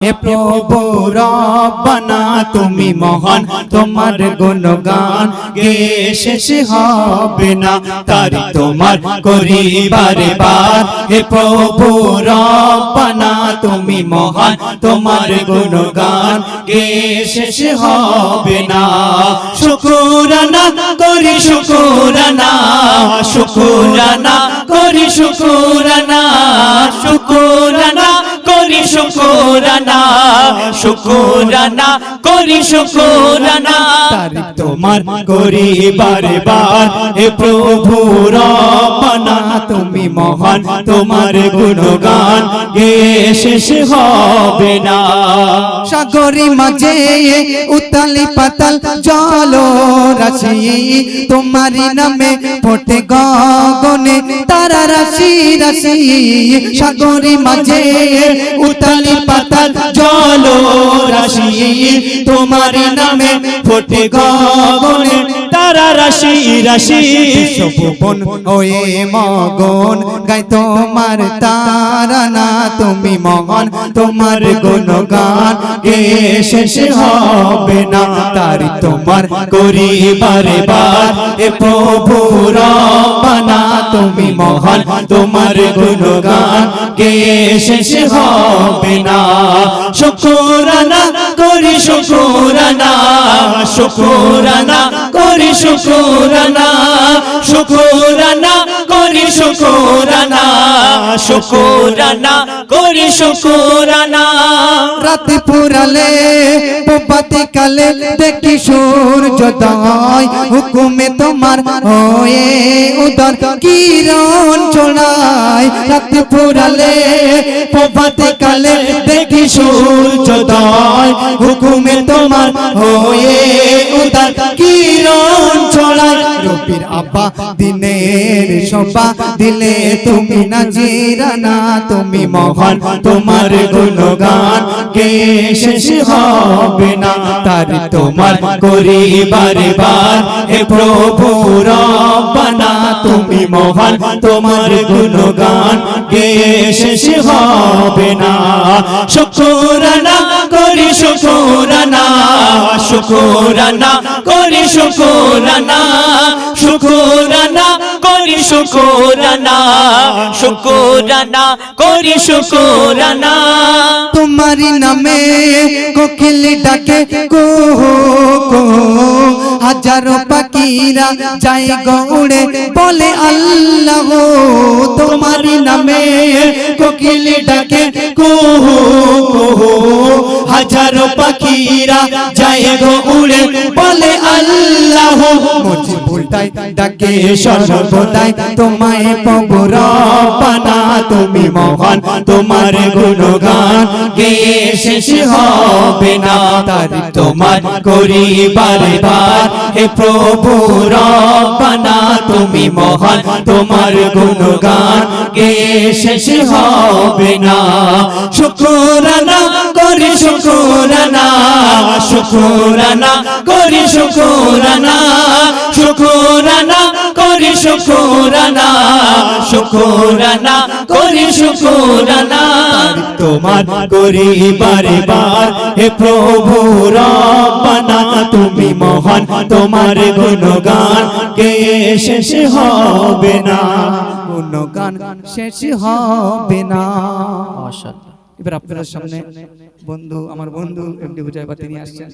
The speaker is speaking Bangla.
হে প্রভু, রব্বানা, তুমি মহান, তোমার গুণগান গে শেষ হবে না, তার তোমার করি বারে হে প্রভু, রব্বানা, তুমি মহান, তোমার গুণগান গে শেষ হবে না। শুকুরানা করি, শুকুরানা শুকুরানা করি, শুকুরানা শুকুরানা করি শুকুরানা শুকুরানা করি শুকুরানা। তারিফ তোমার করি বারে। বার হে প্রভু রব্বানা তুমি মহান তোমার গুণগান। গে শেষ হবে না। সাগরি মাঝে উতালি পাতাল জল রাশি তোমারি নামে ফোটে গগনে তারা রাশি রাশি সাগরি মাঝে উতালি পাতাল জল রাশি। তোমার নামে ফোটে গগনে তারা রাশি রাশি। ভুবন ওয়ে মগন, গাই তোমার তারানা তুমি মগন তোমার গুণগান গে শেষ হবে না। তার তোমার করি বারে বার এ প্রভু তুমি মহান, তোমার গুণগান কে শেষ হবে না। শুকুরানা করি, শুকুরানা শুকুরানা করি, শুকুরানা শুকুরানা করি শুকুরানা শুকুরানা, করি শুকুরানা। রাতে পুরালে পোপাতে কালে দেখি সূর্যোদয়, হুকুমে তোমার হয়ে উদর কিরণ চড়ায় রাতে পুরালে পোপাতে কালে দেখি সূর্যোদয়, হুকুমে তোমার হয়ে উদর কিরণ রবির আব্বা দিনের সবা দিলে তুমি না জিরানা, তুমি মহান, তোমার গুণগান কে শেষ হবে না। তার তোমার করি বারে বার হে প্রভু রব্বানা, তুমি মহান, তোমার গুণগান কে শেষ হবে না। শুকুরানা করি, শুকুরানা শুকুরানা, করি শুকুরানা শুকুরানা, করি শুকুরানা শুকুরানা, করি শুকুরানা। তোমারি নামে কোকিল ডাকে, কো কো হাজারো পাখিরা যায় গৌড়ে বলে আল্লাহ, তোমারি নামে কোকিল ডাকে, কো কুহু হাজারো পাখিরা গো তুমি মহান, তোমার গুণগান গে শেষ হবে না। তার তোমার করি হে প্রভু রব্বানা তুমি মহান, তোমার গুণগান গে শেষ হবে না। শুকুরানা শুকুরানা, করি শুকুরানা শুকুরানা, করি শুকুরানা শুকুরানা, করি শুকুরানা। তোমার করি বারে বার হে প্রভু রব্বানা, তুমি মহান, তোমার গুণগান কে শেষ হবে না। গুণগান শেষ হবে না। এবার আপনাদের সামনে বন্ধু আমার বন্ধু এমডি বুঝাইবার তিনি আসছেন।